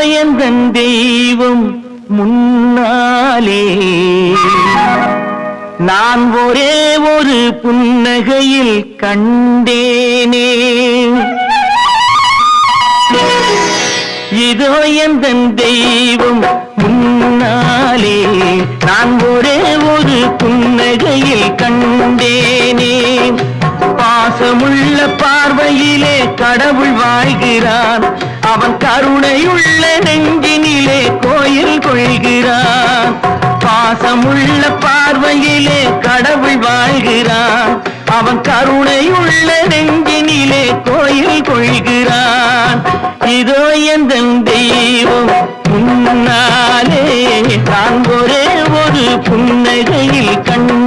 எந்தன் தெய்வம் முன்னாலே. நான் ஒரே ஒரு புன்னகையில் கண்டேனே. இதோ எந்தன் தெய்வம் முன்னாலே. நான் ஒரே ஒரு புன்னகையில் கண்டேனே. பாசமுள்ள பார்வையிலே கடவுள் வாழ்கிறான். அவன் கருணையுள்ள நெஞ்சினிலே கோயில் கொள்கிறான். பாசமுள்ள பார்வையிலே கடவுள் வாழ்கிறான். அவன் கருணையுள்ள நெஞ்சினிலே கோயில் கொள்கிறான். இதோ எந்த தெய்வம் முன்னாலே நான் ஒரே ஒரு புன்னகையில் கண்டேனே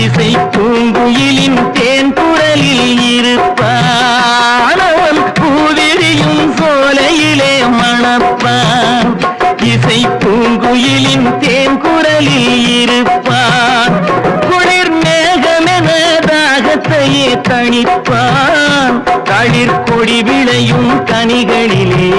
இசை பூங்குயிலின் தேன் குரலில் இருப்பான் அவன் பூதிரியும் சோலையிலே மணப்பான் இசை பூங்குயிலின் தேன் குரலில் இருப்பான் குளிர் மேகமென தாகத்தையே தணிப்பான் தளிர் கொடி விளையும் கனிகளிலே